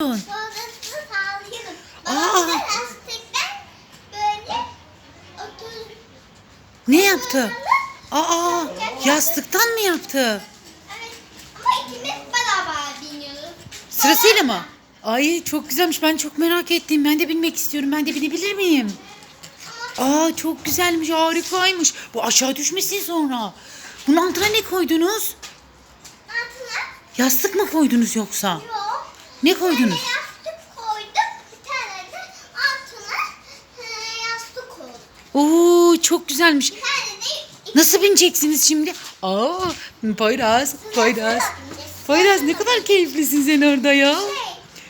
yapıyorsun? Sağlıyorum. Lastikten böyle. Ne yaptı? Aa yastıktan mı yaptı? Evet. Ama ikimiz beraber biniyoruz. Sırasıyla mı? Ay çok güzelmiş. Ben çok merak ettim. Ben de bilmek istiyorum. Ben de binebilir miyim? Aa çok güzelmiş. Harikaymış. Bu aşağı düşmesin sonra. Bunun altına ne koydunuz? Altına Yastık mı koydunuz yoksa? yok. Ne koydunuz? yastık koyduk. Bir tane de altına e, yastık koyduk. Oo çok güzelmiş. Bir tane de Nasıl bineceksiniz şimdi? Aa Poyraz, Poyraz. Poyraz ne kadar keyiflisin sen orada ya. Şey,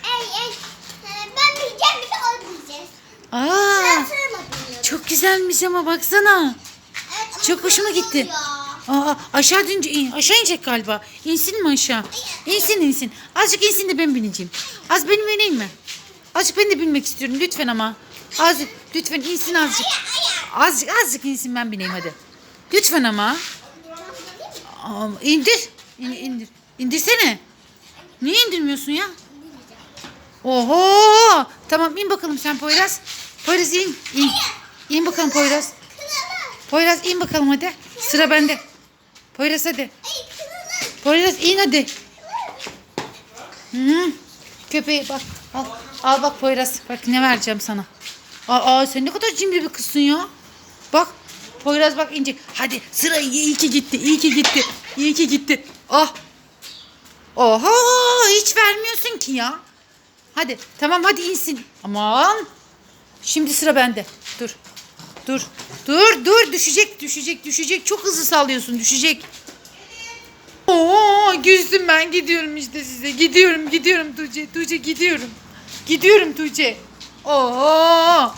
ey ey. e, Ben bileceğim bir de o diyeceğiz. Aa çok güzelmiş ama baksana. Evet, ama Çok hoşuma gitti. oluyor. Aa aşağı dönünce in. Aşağı inecek galiba. İnsin mi aşağı? İnsin insin. Azıcık insin de ben bineceğim. Az benim bineyim mi? Azıcık ben de binmek istiyorum lütfen ama. Azıcık lütfen insin azıcık. Azıcık azıcık insin ben bineyim hadi. Lütfen ama. Aa, indir. İn, indir. İndirsene. Niye indirmiyorsun ya? Oho! Tamam in bakalım sen Poyraz. Poyraz in. in. İn bakalım Poyraz. Poyraz in bakalım hadi. Sıra bende. Poyraz hadi. Poyraz in hadi. Hı. Köpeği bak. Al, al bak Poyraz. Bak ne vereceğim sana. Aa, aa sen ne kadar cimri bir kızsın ya. Bak. Poyraz bak inecek. Hadi sıra iyi ki gitti. iyi ki gitti. İyi ki gitti. Ah. Oha hiç vermiyorsun ki ya. Hadi tamam hadi insin. Aman. Şimdi sıra bende. Dur. Dur. Dur dur düşecek düşecek düşecek. Çok hızlı sallıyorsun düşecek. Oo güzdüm ben gidiyorum işte size. Gidiyorum gidiyorum Tuğçe. Tuğçe gidiyorum. Gidiyorum Tuğçe. Oo